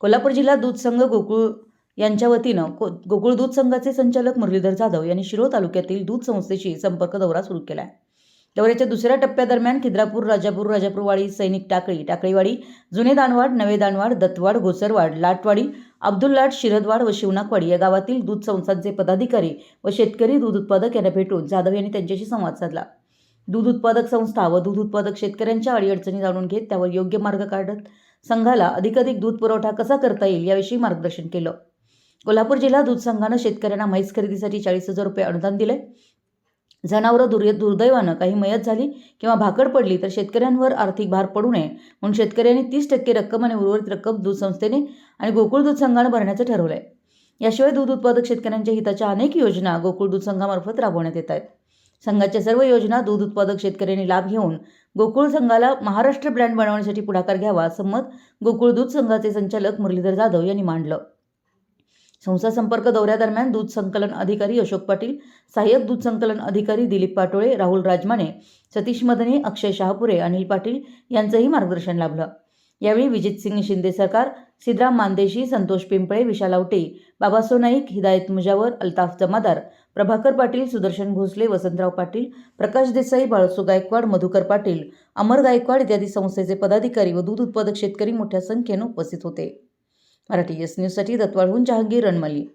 कोल्हापूर जिल्हा दूध संघ गोकुळ यांच्या वतीनं को- गोकुळ दूध संघाचे संचालक मुरलीधर जाधव यांनी शिरोळ तालुक्यातील दूध संस्थेशी संपर्क दौरा सुरू केला आहे दौऱ्याच्या दुसऱ्या टप्प्यादरम्यान खिद्रापूर राजापूर राजापूरवाडी सैनिक टाकळी टाकळीवाडी जुने दानवाड नवे दानवाड दत्तवाड घोसरवाड लाटवाडी अब्दुल लाट शिरदवाड व शिवनाकवाडी या गावातील दूध संस्थांचे पदाधिकारी व शेतकरी दूध उत्पादक यांना भेटून जाधव यांनी त्यांच्याशी संवाद साधला. दूध उत्पादक संस्था व दूध उत्पादक शेतकऱ्यांच्या अडीअडचणी जाणून घेत त्यावर योग्य मार्ग काढत संघाला अधिकाधिक दूध पुरवठा कसा करता येईल याविषयी मार्गदर्शन केलं. कोल्हापूर जिल्हा दूध संघानं शेतकऱ्यांना म्हैस खरेदीसाठी चाळीस हजार रुपये अनुदान दिले जनावरं दुर्य दुर्दैवानं काही मयत झाली किंवा भाकड पडली तर शेतकऱ्यांवर आर्थिक भार पडू नये म्हणून शेतकऱ्यांनी तीस टक्के रक्कम आणि उर्वरित रक्कम दूध संस्थेने आणि गोकुळ दूध संघानं भरण्याचं ठरवलं आहे याशिवाय दूध उत्पादक शेतकऱ्यांच्या हिताच्या अनेक योजना गोकुळ दूध संघामार्फत राबवण्यात येत आहेत. संघाच्या सर्व योजना दूध उत्पादक शेतकऱ्यांनी लाभ घेऊन गोकुळ संघाला महाराष्ट्र ब्रँड बनवण्यासाठी पुढाकार घ्यावा असं मत गोकुळ दूध संघाचे संचालक मुरलीधर जाधव यांनी मांडलं. संस्था संपर्क दौऱ्यादरम्यान दूध संकलन अधिकारी अशोक पाटील सहाय्यक दूध संकलन अधिकारी दिलीप पाटोळे राहुल राजमाने सतीश मदने अक्षय शहापुरे अनिल पाटील यांचंही मार्गदर्शन लाभलं. यावेळी विजितसिंग शिंदे सरकार सिद्राम मानदेशी संतोष पिंपळे विशाल आवटे बाबासो नाईक हिदायत मुजावर अल्ताफ जमादार प्रभाकर पाटील सुदर्शन भोसले वसंतराव पाटील प्रकाश देसाई बाळसो गायकवाड मधुकर पाटील अमर गायकवाड इत्यादी संस्थेचे पदाधिकारी व दूध उत्पादक शेतकरी मोठ्या संख्येनं उपस्थित होते. मराठी एस न्यूजसाठी दत्वाडहून जहांगीर रणमली.